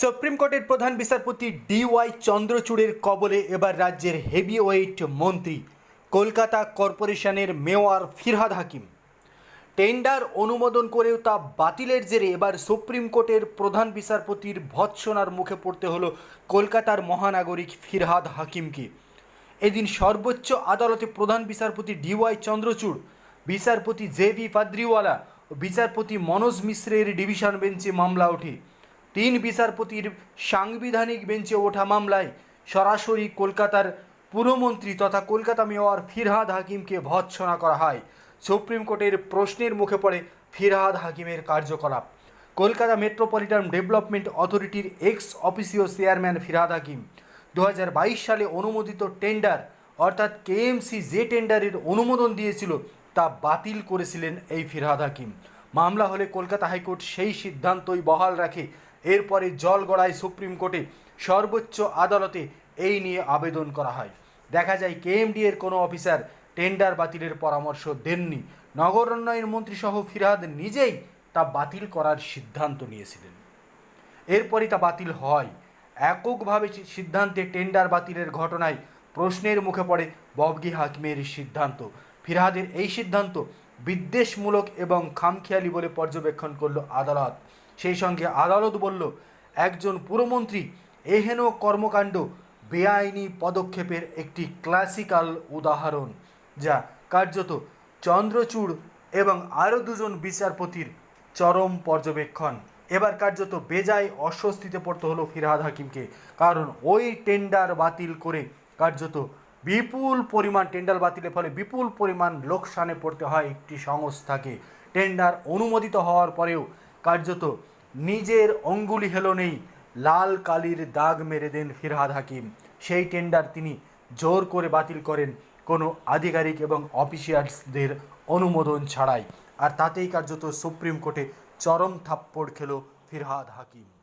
Supreme কোর্টের প্রধান বিচারপতি ডিওয়াই চন্দ্রচূড়ের কবলে এবার রাজ্যের হেভিওয়েট মন্ত্রী, কলকাতা কর্পোরেশনের মেয়র ফিরহাদ হাকিম। টেন্ডার অনুমোদন করেও তা বাতিলের জেরে এবার সুপ্রিম কোর্টের প্রধান বিচারপতির ভৎসনার মুখে পড়তে হলো কলকাতার মহানাগরিক ফিরহাদ হাকিমকে। এদিন সর্বোচ্চ আদালতে প্রধান বিচারপতি ডিওয়াই চন্দ্রচূড়, বিচারপতি জে ভি পাদ্রিওয়ালা ও বিচারপতি মনোজ মিশ্রের ডিভিশন বেঞ্চে মামলা ওঠে। তিন বিচারপতির সাংবিধানিক বেঞ্চে ওঠা মামলায় সরাসরি কলকাতার পুরমন্ত্রী তথা কলকাতা মেয়র ফিরহাদ হাকিমকে ভৎসনা করা হয়। সুপ্রিম কোর্টের প্রশ্নের মুখে পড়ে ফিরহাদ হাকিমের কার্যকলাপ। কলকাতা মেট্রোপলিটন ডেভেলপমেন্ট অথরিটির ex officio chairman Firhad Hakim দু হাজার বাইশ সালে অনুমোদিত টেন্ডার অর্থাৎ কেএমসি যে টেন্ডারের অনুমোদন দিয়েছিল তা বাতিল করেছিলেন এই ফিরহাদ হাকিম। মামলা হলে কলকাতা হাইকোর্ট সেই সিদ্ধান্তই বহাল রাখে এরপরে জল গড়ায় সুপ্রিম কোর্টে সর্বোচ্চ আদালতে এই নিয়ে আবেদন করা হয়। দেখা যায় কেএমডি এর কোনো অফিসার টেন্ডার বাতিলের পরামর্শ দেননি। নগর উন্নয়ন মন্ত্রী সহ ফিরহাদ নিজেই তা বাতিল করার সিদ্ধান্ত নিয়েছিলেন। এরপরই তা বাতিল হয়। এককভাবে সিদ্ধান্তে টেন্ডার বাতিলের ঘটনায় প্রশ্নের মুখে পড়ে ববগি হাকিমের সিদ্ধান্ত। ফিরহাদের এই সিদ্ধান্ত বিদ্বেষমূলক এবং খামখেয়ালি বলে পর্যবেক্ষণ করল আদালত। সেই সঙ্গে আদালত বলল, একজন পুরমন্ত্রী এহেন কর্মকাণ্ড বেআইনি পদক্ষেপের একটি ক্লাসিক্যাল উদাহরণ, যা কার্যত চন্দ্রচূড় এবং আরও দুজন বিচারপতির চরম পর্যবেক্ষণ। এবার কার্যত বেজায় অস্বস্তিতে পড়তে হলো ফিরহাদ হাকিমকে, কারণ ওই টেন্ডার বাতিল করে কার্যত বিপুল পরিমাণ, টেন্ডার বাতিলের ফলে বিপুল পরিমাণ লোকসানে পড়তে হয় একটি সংস্থাকে। টেন্ডার অনুমোদিত হওয়ার পরেও কার্যত নিজের অঙ্গুলি হেলনেই লাল কালির দাগ মেরে দেন ফিরহাদ হাকিম। সেই টেন্ডার তিনি জোর করে বাতিল করেন কোনো আধিকারিক এবং অফিসিয়ালসদের অনুমোদন ছাড়াই। আর তাতেই কার্যত সুপ্রিম কোর্টে চরম থাপ্পড় খেলো ফিরহাদ হাকিম।